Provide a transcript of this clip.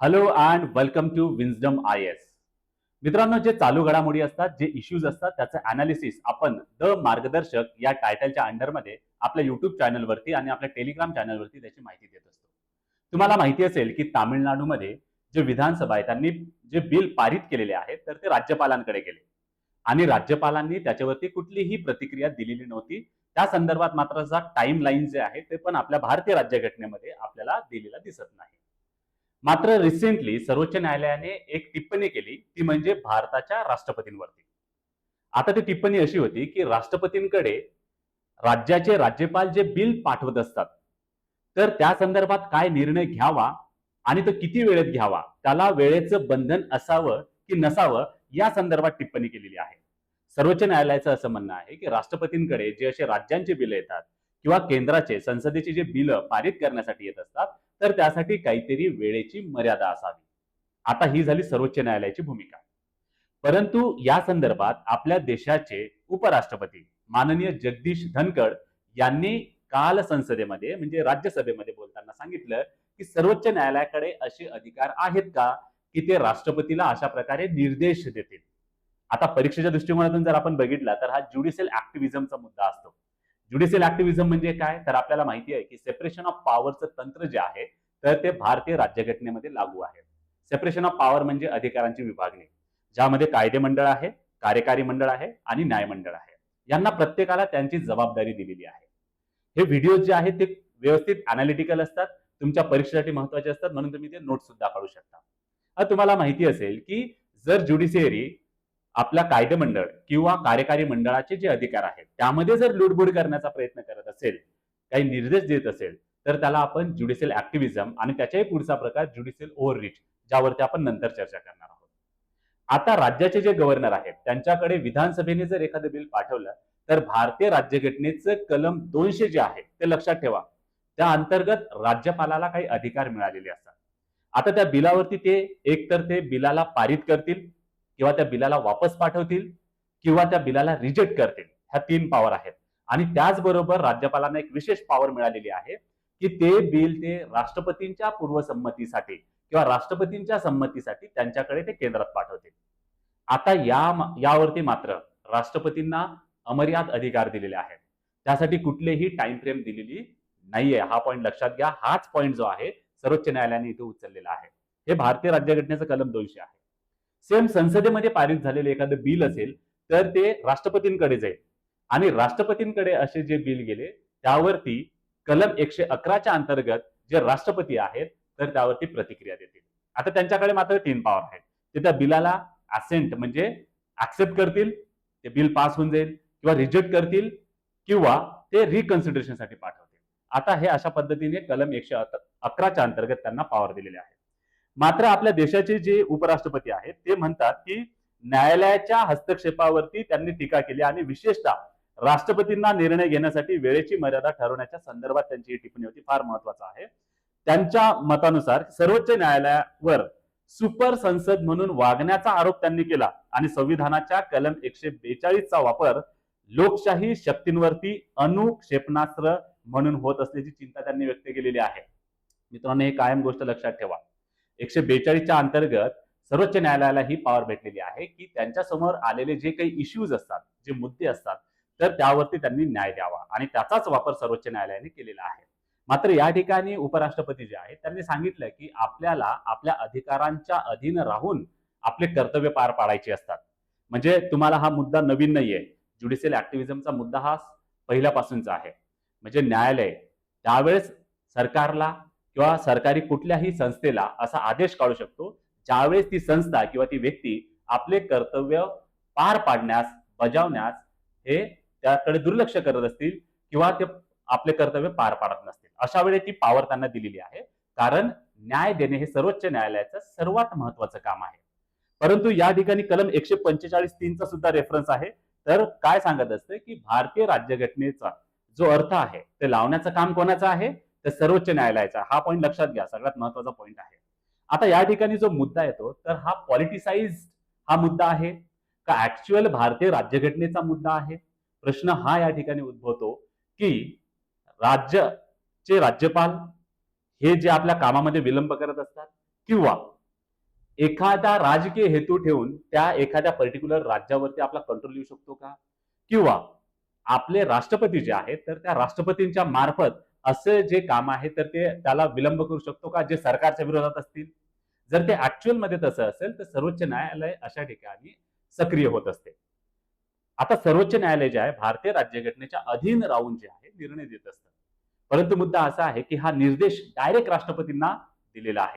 Hello and welcome to Wisdom I S मित्रांनो जे चालू घडामोडी असतात जे इश्यूज असतात त्याचं अनालिसिस आपण द मार्गदर्शक या टायटलच्या अंडरमध्ये आपल्या युट्यूब चॅनलवरती आणि आपल्या टेलिग्राम चॅनलवरती त्याची माहिती देत असतो. तुम्हाला माहिती असेल की तामिळनाडूमध्ये जे विधानसभा आहे त्यांनी जे बिल पारित केलेले आहे तर ते राज्यपालांकडे गेले. आणि राज्यपालांनी त्याच्यावरती कुठलीही प्रतिक्रिया दिलेली नव्हती. त्या संदर्भात मात्र टाइम लाईन जे आहे ते पण आपल्या भारतीय राज्यघटनेमध्ये आपल्याला दिलेला दिसत नाही. मात्र रिसेंटली सर्वोच्च न्यायालयाने एक टिप्पणी केली ती म्हणजे भारताच्या राष्ट्रपतींवरती. आता ती टिप्पणी अशी होती की राष्ट्रपतींकडे राज्याचे राज्यपाल जे बिल पाठवत असतात तर त्या संदर्भात काय निर्णय घ्यावा आणि तो किती वेळेत घ्यावा त्याला वेळेचं बंधन असावं की नसावं या संदर्भात टिप्पणी केलेली आहे. सर्वोच्च न्यायालयाचं असं म्हणणं आहे की राष्ट्रपतींकडे जे असे राज्यांचे बिल येतात किंवा केंद्राचे संसदेचे जे बिल पारित करण्यासाठी येत असतात तर त्यासाठी काहीतरी वेळेची मर्यादा असावी. आता ही झाली सर्वोच्च न्यायालयाची भूमिका. परंतु या संदर्भात आपल्या देशाचे उपराष्ट्रपती माननीय जगदीश धनखड यांनी काल संसदेमध्ये म्हणजे राज्यसभेमध्ये बोलताना सांगितलं की सर्वोच्च न्यायालयाकडे असे अधिकार आहेत का की ते राष्ट्रपतीला अशा प्रकारे निर्देश देतील? आता परीक्षेच्या दृष्टिकोनातून जर आपण बघितला तर हा ज्युडिशियल ऍक्टिव्हिजमचा मुद्दा असतो. ज्युडिशियल ऍक्टिव्हिजम म्हणजे काय? तर आपल्याला माहिती आहे की सेपरेशन ऑफ पॉवरचं तंत्र जे आहे तर ते भारतीय राज्यघटनेमध्ये लागू आहे. सेपरेशन ऑफ पॉवर म्हणजे अधिकारांची विभागणी ज्यामध्ये कायदे मंडळ आहे कार्यकारी मंडळ आहे आणि न्यायमंडळ आहे. यांना प्रत्येकाला त्यांची जबाबदारी दिलेली आहे. हे व्हिडिओ जे आहेत ते व्यवस्थित अनालिटिकल असतात तुमच्या परीक्षेसाठी महत्त्वाचे असतात म्हणून तुम्ही ते नोट सुद्धा काढू शकता. तुम्हाला माहिती असेल की जर ज्युडिशियरी आपला कायदे मंडळ किंवा कार्यकारी मंडळाचे जे अधिकार आहेत त्यामध्ये जर लुडबुड करण्याचा प्रयत्न करत असेल काही निर्देश देत असेल तर त्याला आपण ज्युडिशियल ऍक्टिव्हिजम आणि त्याच्याही पुढचा प्रकार ज्युडिशियल ओव्हर रिच ज्यावरती आपण नंतर चर्चा करणार आहोत. आता राज्याचे जे गव्हर्नर आहेत त्यांच्याकडे विधानसभेने जर एखादं बिल पाठवलं तर भारतीय राज्यघटनेचं कलम दोनशे जे आहे ते लक्षात ठेवा. त्या अंतर्गत राज्यपालाला काही अधिकार मिळालेले असतात. आता त्या बिलावरती ते एकतर ते बिलाला पारित करतील किंवा त्या बिलाला वापस पाठवतील किंवा त्या बिलाला रिजेक्ट करतील. ह्या तीन पॉवर आहेत. आणि त्याचबरोबर राज्यपालांना एक विशेष पॉवर मिळालेली आहे की ते बिल ते राष्ट्रपतींच्या पूर्वसंमतीसाठी किंवा राष्ट्रपतींच्या संमतीसाठी त्यांच्याकडे ते केंद्रात पाठवतील. आता या यावरती मात्र राष्ट्रपतींना अमर्याद अधिकार दिलेले आहेत. त्यासाठी कुठलेही टाइम फ्रेम दिलेली नाहीये. हा पॉईंट लक्षात घ्या. हाच पॉईंट जो आहे सर्वोच्च न्यायालयाने इथे उचललेला आहे. हे भारतीय राज्यघटनेचं कलम दोनशे आहे. सेम संसदेमध्ये पारित झालेलं एखादं बिल असेल तर ते राष्ट्रपतींकडे जाईल. आणि राष्ट्रपतींकडे असे जे बिल गेले त्यावरती कलम एकशे अकराच्या अंतर्गत जे राष्ट्रपती आहेत तर त्यावरती प्रतिक्रिया देतील. आता त्यांच्याकडे मात्र तीन पॉवर आहेत. ते त्या बिलाला असेंट म्हणजे ऍक्सेप्ट करतील ते बिल पास होऊन जाईल किंवा रिजेक्ट करतील किंवा ते रिकन्सिडरेशनसाठी पाठवतील. आता हे अशा पद्धतीने कलम एकशे अकराच्या अंतर्गत त्यांना पॉवर दिलेले आहे मात्र आपल्या देशाचे जे उपराष्ट्रपती आहेत ते म्हणतात की न्यायालयाच्या हस्तक्षेपावरती त्यांनी टीका केली आणि विशेषतः राष्ट्रपतींना निर्णय घेण्यासाठी वेळेची मर्यादा ठरवण्याच्या संदर्भात त्यांची ही टिप्पणी होती. फार महत्वाचं आहे. त्यांच्या मतानुसार सर्वोच्च न्यायालयावर सुपर संसद म्हणून वागण्याचा आरोप त्यांनी केला आणि संविधानाच्या कलम एकशे बेचाळीसचा वापर लोकशाही शक्तींवरती अनुक्षेपणास्त्र म्हणून होत असल्याची चिंता त्यांनी व्यक्त केलेली आहे. मित्रांनो हे कायम गोष्ट लक्षात ठेवा. एकशे बेचाळीसच्या अंतर्गत सर्वोच्च न्यायालयाला ही पॉवर भेटलेली आहे की त्यांच्यासमोर आलेले जे काही इश्यूज असतात जे मुद्दे असतात तर त्यावरती त्यांनी न्याय द्यावा. आणि त्याचाच वापर सर्वोच्च न्यायालयाने केलेला आहे. मात्र या ठिकाणी उपराष्ट्रपती जे आहेत त्यांनी सांगितलं की आपल्याला आपल्या अधिकारांच्या अधीन राहून आपले कर्तव्य पार पाडायचे असतात. म्हणजे तुम्हाला हा मुद्दा नवीन नाहीये. ज्युडिशियल ऍक्टिव्हिजमचा मुद्दा हा पहिल्यापासूनचा आहे. म्हणजे न्यायालय त्यावेळेस सरकारला किंवा सरकारी कुठल्याही संस्थेला असा आदेश काढू शकतो ज्यावेळेस ती संस्था किंवा ती व्यक्ती आपले कर्तव्य पार पाडण्यास बजावण्यास हे त्याकडे दुर्लक्ष करत असतील किंवा ते आपले कर्तव्य पार पाडत नसतील. अशा वेळी ती पॉवर त्यांना दिलेली आहे. कारण न्याय देणे हे सर्वोच्च न्यायालयाचं सर्वात महत्वाचं काम आहे. परंतु या ठिकाणी कलम एकशे पंचेचाळीस तीनचा सुद्धा रेफरन्स आहे. तर काय सांगत असतं की भारतीय राज्यघटनेचा जो अर्थ आहे ते लावण्याचं काम कोणाचं आहे? तर सर्वोच्च न्यायालयाचा. हा पॉईंट लक्षात घ्या. सगळ्यात महत्त्वाचा पॉईंट आहे. आता या ठिकाणी जो मुद्दा येतो तर हा पॉलिटिसाइज हा मुद्दा आहे का ऍक्च्युअल भारतीय राज्यघटनेचा मुद्दा आहे? प्रश्न हा या ठिकाणी उद्भवतो की राज्यचे राज्यपाल हे जे आपल्या कामामध्ये विलंब करत असतात किंवा एखादा राजकीय हेतू ठेवून त्या एखाद्या पर्टिक्युलर राज्यावरती आपला कंट्रोल येऊ शकतो का? किंवा आपले राष्ट्रपती जे आहेत तर त्या राष्ट्रपतींच्या मार्फत असे जे काम आहे तर ते त्याला विलंब करू शकतो का? जे सरकारच्या विरोधात असतील. जर ते ऍक्च्युअलमध्ये तसं असेल तर सर्वोच्च न्यायालय अशा ठिकाणी सक्रिय होत असते. आता सर्वोच्च न्यायालय जे आहे भारतीय राज्यघटनेच्या अधीन राहून जे आहे निर्णय देत असतात परंतु मुद्दा असा आहे की हा निर्देश डायरेक्ट राष्ट्रपतींना दिलेला आहे.